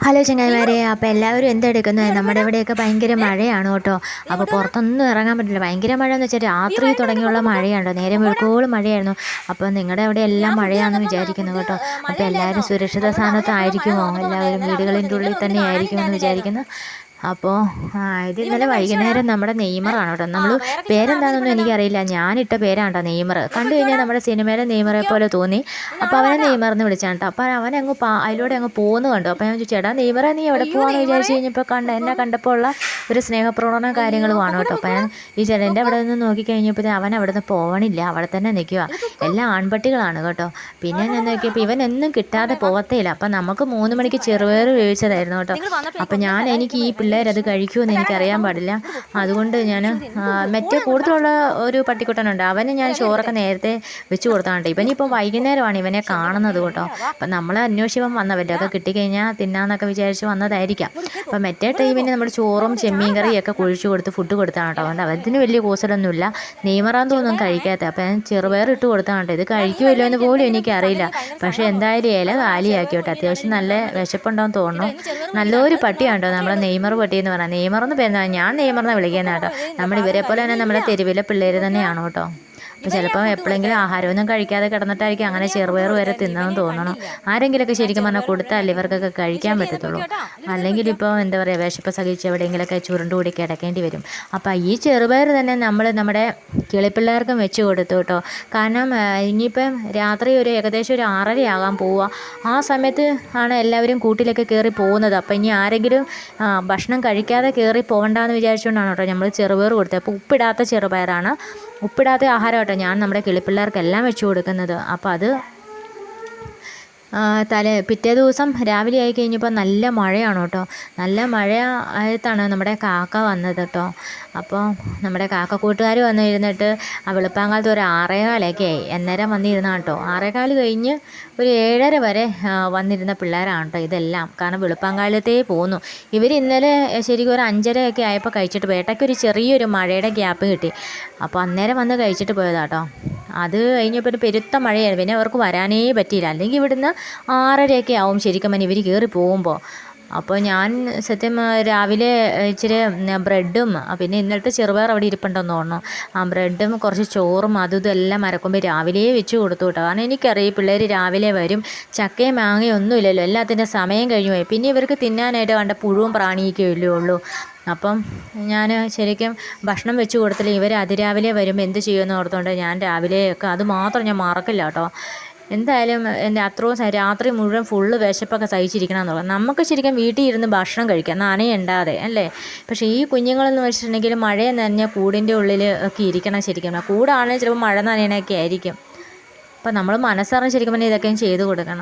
Hello ചങ്ങായിമാരെ. അപ്പോൾ എല്ലാവരും എന്തെടുക്കുന്നത് നമ്മുടെ ഇവിടെയൊക്കെ ഭയങ്കര മഴയാണ് കേട്ടോ? അപ്പോൾ പുറത്തൊന്നും ഇറങ്ങാൻ പറ്റില്ല. ഭയങ്കര മഴ എന്ന് വെച്ചാൽ രാത്രി തുടങ്ങിയുള്ള മഴയാണ് നേരെ വെളുക്കോളും മഴയായിരുന്നു. അപ്പോൾ നിങ്ങളുടെ അവിടെ എല്ലാം മഴയാണെന്ന് വിചാരിക്കുന്നു കേട്ടോ. അപ്പോൾ എല്ലാവരും സുരക്ഷിത സ്ഥാനത്തായിരിക്കുമോ? എല്ലാവരും വീടുകളിന്റെ ഉള്ളിൽ തന്നെ ആയിരിക്കുമെന്ന് വിചാരിക്കുന്നു. അപ്പോൾ ആ, ഇത് ഇന്നലെ വൈകുന്നേരം നമ്മുടെ നെയ്മറാണ് കേട്ടോ. നമ്മൾ പേരെന്താണെന്നൊന്നും എനിക്കറിയില്ല. ഞാനിട്ട പേരാണ് കേട്ടോ നെയ്മർ കണ്ടു കഴിഞ്ഞാൽ നമ്മുടെ സിനിമയിലെ നെയ്മറെ പോലെ തോന്നി. അപ്പോൾ അവനെ നെയ്മറിന്ന് വിളിച്ചാണ് കേട്ടോ. അപ്പോൾ അവൻ അങ്ങ് പാ അതിലൂടെ അങ്ങ് പോകുന്നു കണ്ടു. അപ്പോൾ ഞാൻ ചേട്ടാ നെയ്മറെ നീ എവിടെ പോകാമെന്ന് വിചാരിച്ച് കഴിഞ്ഞപ്പോൾ കണ്ട എന്നെ കണ്ടപ്പോൾ ഉള്ള ഒരു സ്നേഹപ്രകടനം കാര്യങ്ങളുമാണ് കേട്ടോ. അപ്പോൾ ഞാൻ ഈ ചേട്ടന്റെ അവിടെ നിന്ന് നോക്കിക്കഴിഞ്ഞപ്പോൾ അവൻ അവിടെ നിന്ന് പോകണില്ല അവിടെ തന്നെ നിൽക്കുക എല്ലാം ആൺപട്ടികളാണ് കേട്ടോ. പിന്നെ ഞാൻ നോക്കിയപ്പോൾ ഇവൻ എന്നും കിട്ടാതെ പോകത്തേയില്ല അപ്പം നമുക്ക് മൂന്ന് മണിക്ക് ചെറുപയർ ഉപയോഗിച്ചതായിരുന്നു കേട്ടോ. അപ്പം ഞാൻ എനിക്ക് ഈ പിള്ളേരത് കഴിക്കുമെന്ന് എനിക്കറിയാൻ പാടില്ല. അതുകൊണ്ട് ഞാൻ മറ്റേ കൂടുതലുള്ള ഒരു പട്ടിക്കുട്ടനുണ്ട്. അവന് ഞാൻ ചോറൊക്കെ നേരത്തെ വെച്ച് കൊടുത്താണ്ട് ഇവനിപ്പോൾ വൈകുന്നേരമാണ് ഇവനെ കാണുന്നത് കേട്ടോ. അപ്പം നമ്മൾ അന്വേഷിപ്പം വന്നവന്റെ ഒക്കെ കിട്ടിക്കഴിഞ്ഞാൽ തിന്നാന്നൊക്കെ വിചാരിച്ച് വന്നതായിരിക്കാം. അപ്പം മറ്റേ ടൈമിന് നമ്മൾ ചോറും ചെമ്മീൻ കറിയൊക്കെ ഒക്കെ കുഴിച്ചു കൊടുത്ത് ഫുഡ് കൊടുത്താണ് കേട്ടോ. അതുകൊണ്ട് അതിന് വലിയ കൂസലൊന്നുമില്ല. നെയ്മറാൻ തോന്നും കഴിക്കാത്ത. അപ്പം ഞാൻ ചെറുപയർ ഇട്ട് കൊടുത്താണ് കേട്ടോ ഇത് കഴിക്കുമല്ലോ എന്ന് പോലും എനിക്കറിയില്ല. പക്ഷേ എന്തായാലും ഇല കാലിയാക്കി കേട്ടോ. അത്യാവശ്യം നല്ല വിശപ്പുണ്ടാവും തോന്നുന്നു. നല്ലൊരു പട്ടിയാണ് കേട്ടോ. നമ്മളെ നെയ്മർ പട്ടി എന്ന് പറഞ്ഞാൽ നെയ്മർ എന്ന് പേരുന്ന ഞാൻ നെയ്മറിനെ വിളിക്കുന്ന കേട്ടോ. നമ്മൾ ഇവരെ പോലെ തന്നെ നമ്മുടെ തെരുവിലെ പിള്ളേർ തന്നെയാണ് കേട്ടോ. അപ്പോൾ ചിലപ്പോൾ എപ്പോഴെങ്കിലും ആഹാരമൊന്നും കഴിക്കാതെ കിടന്നിട്ടായിരിക്കും അങ്ങനെ ചെറുപയർ വരെ തിന്നതെന്ന് തോന്നണം ആരെങ്കിലുമൊക്കെ ശരിക്കും പറഞ്ഞാൽ കൊടുത്താൽ ഇവർക്കൊക്കെ കഴിക്കാൻ പറ്റത്തുള്ളൂ. അല്ലെങ്കിൽ ഇപ്പോൾ എന്താ പറയുക വിശപ്പ് സഹിച്ച് എവിടെയെങ്കിലുമൊക്കെ ചുരുണ്ടുകൂടി കിടക്കേണ്ടി വരും. അപ്പോൾ ഈ ചെറുപയർ തന്നെ നമ്മൾ നമ്മുടെ കിളിപ്പിള്ളേർക്കും വെച്ച് കൊടുത്തു കേട്ടോ. കാരണം ഇനിയിപ്പം രാത്രി ഒരു ഏകദേശം ഒരു ആറരയാകാൻ പോവുക. ആ സമയത്ത് ആണ് എല്ലാവരും കൂട്ടിലൊക്കെ കയറി പോകുന്നത്. അപ്പോൾ ഇനി ആരെങ്കിലും ഭക്ഷണം കഴിക്കാതെ കയറി പോകണ്ടെന്ന് വിചാരിച്ചുകൊണ്ടാണ് കേട്ടോ നമ്മൾ ചെറുപയർ കൊടുത്തത്. അപ്പോൾ ഉപ്പിടാത്ത ചെറുപയറാണ് ഉപ്പിടാത്ത ആഹാരം കേട്ടോ ഞാൻ നമ്മുടെ കിളിപ്പിള്ളേർക്കെല്ലാം വെച്ച് കൊടുക്കുന്നത്. അപ്പോൾ അത് തലേ പിറ്റേ ദിവസം രാവിലെ ആയി കഴിഞ്ഞപ്പോൾ നല്ല മഴയാണ് കേട്ടോ. നല്ല മഴ ആയത്താണ് നമ്മുടെ കാക്ക വന്നത് കേട്ടോ. അപ്പോൾ നമ്മുടെ കാക്ക കൂട്ടുകാർ വന്നിരുന്നിട്ട് ആ വെളുപ്പാങ്കാലത്ത് ഒരു ആറേകാലൊക്കെ ആയി. അന്നേരം വന്നിരുന്നാണ് കേട്ടോ. ആറേകാൽ കഴിഞ്ഞ് ഒരു ഏഴര വരെ വന്നിരുന്ന പിള്ളേരാണ് കേട്ടോ ഇതെല്ലാം. കാരണം വെളുപ്പാങ്കാലത്തേ പോന്നു. ഇവർ ഇന്നലെ ശരിക്കും ഒരു അഞ്ചരയൊക്കെ ആയപ്പോൾ കഴിച്ചിട്ട് പോയി. ഒരു ചെറിയൊരു മഴയുടെ ഗ്യാപ്പ് കിട്ടി. അപ്പോൾ അന്നേരം വന്ന് കഴിച്ചിട്ട് പോയതാട്ടോ അത് കഴിഞ്ഞപ്പോൾ ഒരു പെരുത്ത മഴയായിരുന്നു. പിന്നെ അവർക്ക് വരാനേ പറ്റിയില്ല. അല്ലെങ്കിൽ ഇവിടുന്ന് ആറരയൊക്കെ ആവും ശരിക്കും പറഞ്ഞാൽ ഇവർ കയറി പോകുമ്പോൾ അപ്പോൾ ഞാൻ സത്യം രാവിലെ ഇച്ചിരി ബ്രെഡും പിന്നെ ഇന്നലത്തെ ചെറുപയർ അവിടെ ഇരിപ്പുണ്ടെന്ന് തോന്നുന്നു. ആ ബ്രെഡും കുറച്ച് ചോറും അതും ഇതും എല്ലാം മരക്കുമ്പോൾ രാവിലെ വെച്ച് കൊടുത്തു കേട്ടോ. കാരണം എനിക്കറിയാം പിള്ളേർ രാവിലെ വരും ചക്കയും മാങ്ങയും ഒന്നുമില്ലല്ലോ എല്ലാത്തിന്റെ സമയം കഴിഞ്ഞു പോയി. പിന്നെ ഇവർക്ക് തിന്നാനായിട്ട് കണ്ട പുഴുവും പ്രാണിയൊക്കെ അല്ലേ ഉള്ളൂ. അപ്പം ഞാൻ ശരിക്കും ഭക്ഷണം വെച്ച് കൊടുത്തില്ല. ഇവർ അതിരാവിലെ വരുമ്പോൾ എന്ത് ചെയ്യുമെന്ന് ഓർത്തുകൊണ്ട് ഞാൻ രാവിലെയൊക്കെ അത് മാത്രം ഞാൻ മറക്കില്ല കേട്ടോ. എന്തായാലും എന്റെ അത്രയും രാത്രി മുഴുവൻ ഫുള്ള് വിശപ്പൊക്കെ സഹിച്ചിരിക്കണം എന്നുള്ളത് നമുക്ക് ശരിക്കും വീട്ടിൽ ഇരുന്ന് ഭക്ഷണം കഴിക്കാം നനയുണ്ടാതെ അല്ലേ? പക്ഷേ ഈ കുഞ്ഞുങ്ങളെന്ന് വെച്ചിട്ടുണ്ടെങ്കിൽ മഴ നനഞ്ഞ കൂടിന്റെ ഉള്ളിൽ ഒക്കെ ഇരിക്കണം ശരിക്കും. കൂടാണെങ്കിൽ ചിലപ്പോൾ മഴ നനയണൊക്കെ ആയിരിക്കും. അപ്പം നമ്മൾ മനസ്സറിഞ്ഞ് ശരിക്കും പറഞ്ഞാൽ ഇതൊക്കെ ചെയ്ത് കൊടുക്കണം.